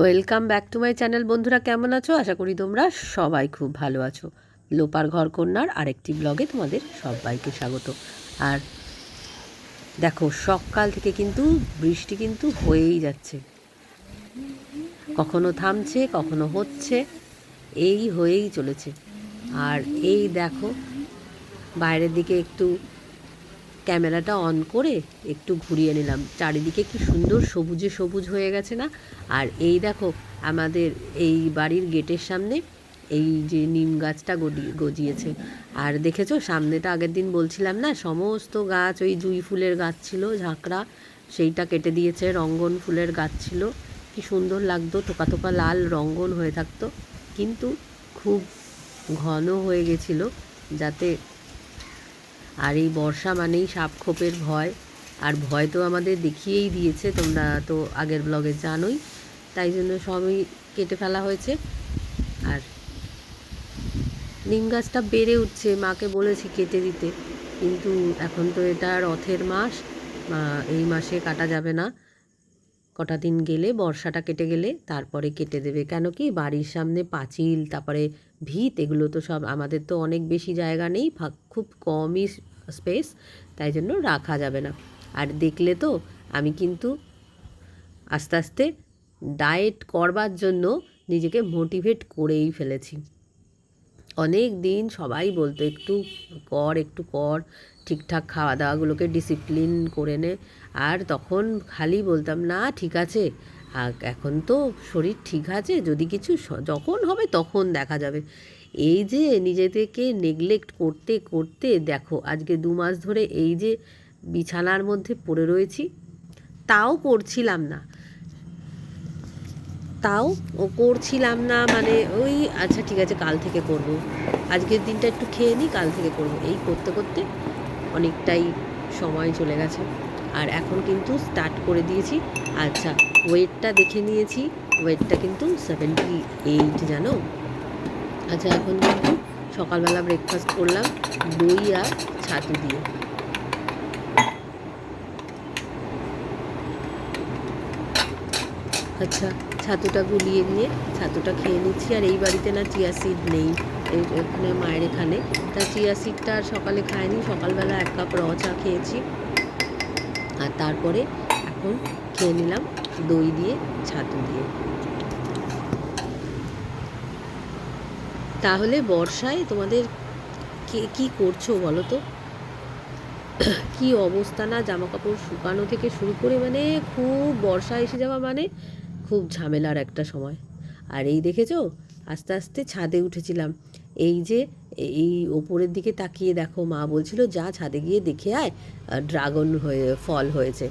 Welcome back to my channel বন্ধুরা, কেমন আছো? আশা করি তোমরা সবাই খুব ভালো আছো। লোপার ঘর কন্যার আরেকটি ব্লগে তোমাদের সবাইকে স্বাগত। আর দেখো, সকাল থেকে কিন্তু বৃষ্টি কিন্তু হয়েই যাচ্ছে। কখনো থামছে, কখনো হচ্ছে, এই হয়েই চলেছে। আর এই দেখো, বাইরের দিকে একটু ক্যামেরাটা অন করে একটু ঘুরিয়ে নিলাম। চারিদিকে কি সুন্দর সবুজে সবুজ হয়ে গেছে না? আর এই দেখো, আমাদের এই বাড়ির গেটের সামনে এই যে নিম গাছটা গজিয়েছে। আর দেখেছ সামনেটা আগের দিন বলছিলাম না, সমস্ত গাছ, ওই জুই ফুলের গাছ ছিল, ঝাঁকড়া, সেইটা কেটে দিয়েছে, রঙ্গন ফুলের গাছ ছিল। কি সুন্দর লাগতো থোকা থোকা লাল রঙ্গন হয়ে থাকতো। কিন্তু খুব ঘন হয়ে গেছিল, যাতে আর এই বর্ষা মানেই সাপ খোপের ভয়। আর ভয় তো আমাদের দেখিয়েই দিয়েছে, তোমরা তো আগের ব্লগে জানোই। তাই জন্য সবই কেটে ফেলা হয়েছে। আর নিম গাছটা বেড়ে উঠছে, মাকে বলেছি কেটে দিতে। কিন্তু এখন তো এটা রথের মাস এই মাসে কাটা যাবে না। কটা দিন গেলে, বর্ষাটা কেটে গেলে তারপরে কেটে দেবে। কেন কি বাড়ির সামনে পাঁচিল, তারপরে ভিত, এগুলো তো সব আমাদের তো অনেক বেশি জায়গা নেই খুব কমই স্পেস তাই জন্য রাখা যাবে না। আর দেখলে তো, আমি কিন্তু আস্তে আস্তে ডায়েট করবার জন্য নিজেকে মোটিভেট করেই ফেলেছি। অনেক দিন সবাই বলতো, একটু কর একটু কর, ঠিকঠাক খাওয়া দাওয়াগুলোকে ডিসিপ্লিন করে নে। আর তখন খালি বলতাম, না, ঠিক আছে। এখন তো শরীর ঠিক আছে, যদি কিছু যখন হবে তখন দেখা যাবে। এই যে নিজেদেরকে নেগলেক্ট করতে করতে দেখো, আজকে দু মাস ধরে এই যে বিছানার মধ্যে পড়ে রয়েছি, তাও করছিলাম না। তাও ও করছিলাম না মানে ওই আচ্ছা ঠিক আছে, কাল থেকে করব। আজকের দিনটা একটু খেয়ে নিই কাল থেকে করব। এই করতে করতে অনেকটাই সময় চলে গেছে। আর এখন কিন্তু স্টার্ট করে দিয়েছি। আচ্ছা ওয়েটটা দেখে নিয়েছি। ওয়েটটা কিন্তু সেভেন্টি এইট জানো? আচ্ছা এখন কিন্তু সকালবেলা ব্রেকফাস্ট করলাম দই আর ছাতু দিয়ে। আচ্ছা ছাতুটা গুলিয়ে নিয়ে ছাতুটা খেয়ে নিচ্ছি। আর এই বাড়িতে না চিয়া সিড নেই এখানে মায়ের এখানে। তা চিয়া সিডটা আর সকালে খায়নি সকালবেলা এক কাপ র চা খেয়েছি। আর তারপরে এখন খেয়ে নিলাম দই দিয়ে, ছাতু দিয়ে। তাহলে বর্ষায় তোমাদের কে, কী করছ বলো তো? কি অবস্থা না জামা কাপড় শুকানো থেকে শুরু করে মানে খুব বর্ষা এসে যাওয়া মানে খুব ঝামেলার একটা সময়। আর এই দেখেছ? আস্তে আস্তে ছাদে উঠেছিলাম। এই যে এই ওপরের দিকে তাকিয়ে দেখো, মা বলছিল, যা ছাদে গিয়ে দেখে আয়, ড্রাগন হয়ে, ফল হয়েছে।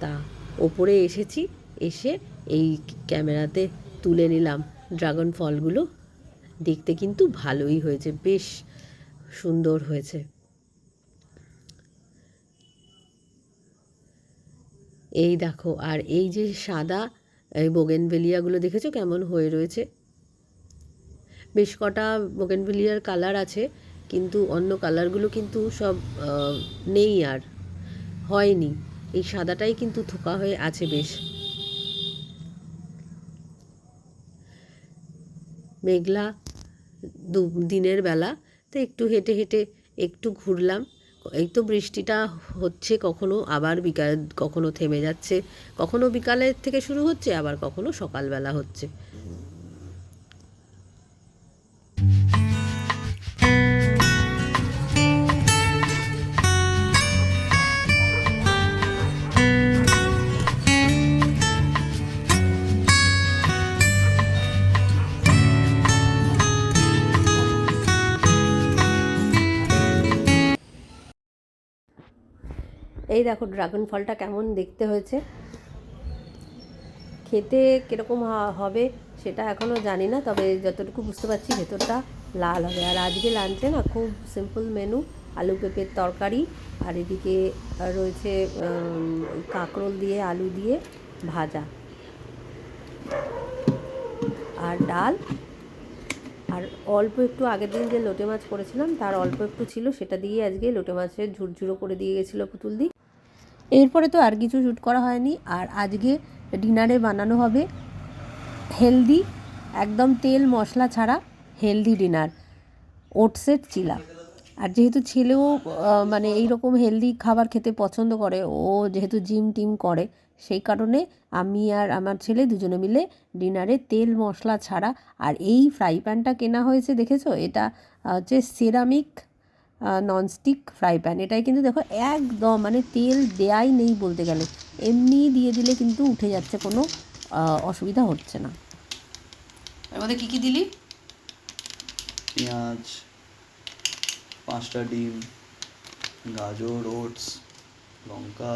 তা ওপরে এসেছি, এসে এই ক্যামেরাতে তুলে নিলাম ড্রাগন ফলগুলো। দেখতে কিন্তু ভালোই হয়েছে, বেশ সুন্দর হয়েছে। এই দেখো, আর এই যে সাদা, এই বোগেনভেলিয়াগুলো দেখেছ কেমন হয়ে রয়েছে? বেশ কটা বোগেনভেলিয়ার কালার আছে, কিন্তু অন্য কালারগুলো কিন্তু সব নেই আর, হয়নি। এই সাদাটাই কিন্তু থোকা হয়ে আছে বেশ। মেঘলা দু, দিনের বেলা। তো একটু হেঁটে হেঁটে একটু ঘুরলাম। এই তো বৃষ্টিটা হচ্ছে কখনো আবার বিকাল, কখনো থেমে যাচ্ছে। কখনো বিকালের থেকে শুরু হচ্ছে, আবার কখনো সকালবেলা হচ্ছে। এই দেখো ড্রাগন ফলটা কেমন দেখতে হয়েছে। খেতে কীরকম হবে সেটা এখনও জানি না, তবে যতটুকু বুঝতে পারছি ভেতরটা লাল হবে। আর আজকে লাঞ্চে না খুব সিম্পল মেনু আলু পেঁপের তরকারি, আর এদিকে রয়েছে কাঁকরোল দিয়ে, আলু দিয়ে ভাজা। আর ডাল, আর অল্প একটু আগের দিন যে লোটে মাছ করেছিলাম, তার অল্প একটু ছিল, সেটা দিয়ে আজকে লোটে মাছের ঝুরঝুরো করে দিয়ে গেছিল পুতুল দি। এরপরে তো আর কিছু শ্যুট করা হয়নি। আর আজকে ডিনারে বানানো হবে হেলদি, একদম তেল মশলা ছাড়া হেলদি ডিনার ওটসের চিলা। আর যেহেতু ছেলেও মানে এই রকম হেলদি খাবার খেতে পছন্দ করে, ও যেহেতু জিম টিম করে, সেই কারণে আমি আর আমার ছেলে দুজনে মিলে ডিনারে তেল মশলা ছাড়া। আর এই ফ্রাই প্যানটা কেনা হয়েছে, দেখেছ? এটা হচ্ছে সেরামিক ননস্টিক ফ্রাই প্যান এটাই কিন্তু দেখো একদম মানে তেল দেয়াই নেই বলতে গেলে। এমনি দিয়ে দিলে কিন্তু উঠে যাচ্ছে কোনো অসুবিধা হচ্ছে না। এর মধ্যে কী কী দিলি? পেঁয়াজ পাঁচটা ডিম গাজর ওটস লঙ্কা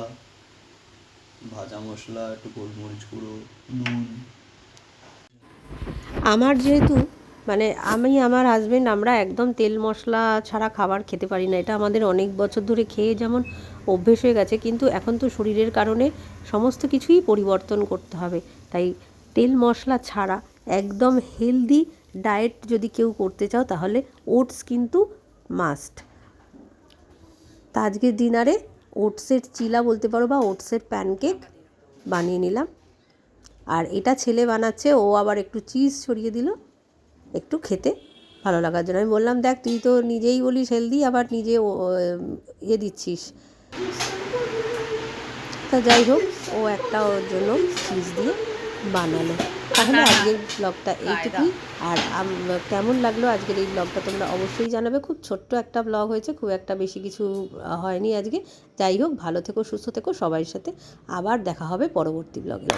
ভাজা মশলা একটু গোলমরিচ গুঁড়ো নুন। আমার যেহেতু মানে আমি, আমার হাজবেন্ড আমরা একদম তেল মশলা ছাড়া খাবার খেতে পারি না। এটা আমাদের অনেক বছর ধরে খেয়ে যেমন অভ্যেস হয়ে গেছে, কিন্তু এখন তো শরীরের কারণে সমস্ত কিছুই পরিবর্তন করতে হবে। তাই তেল মশলা ছাড়া একদম হেলদি ডায়েট যদি কেউ করতে চাও, তাহলে ওটস কিন্তু মাস্ট তা আজকের ডিনারে ওটসের চিলা বলতে পারো বা ওটসের প্যানকেক বানিয়ে নিলাম। আর এটা ছেলে বানাচ্ছে, ও আবার একটু চিজ ছড়িয়ে দিল। একটু খেতে ভালো লাগার জন্য। আমি বললাম দেখ তুই তো নিজেই বলিস হেলদি আবার নিজে ইয়ে দিচ্ছিস। তা যাই হোক ও একটা ওর জন্য চিজ দিয়ে বানালো। তাহলে আজকের ব্লগটা এইটুকুই। আর কেমন লাগল আজকের এই ব্লগটা তোমরা অবশ্যই জানাবে। খুব ছোট্ট একটা ব্লগ হয়েছে খুব একটা বেশি কিছু হয়নি আজকে। যাই হোক ভালো থেকো সুস্থ থেকো সবার সাথে আবার দেখা হবে পরবর্তী ব্লগে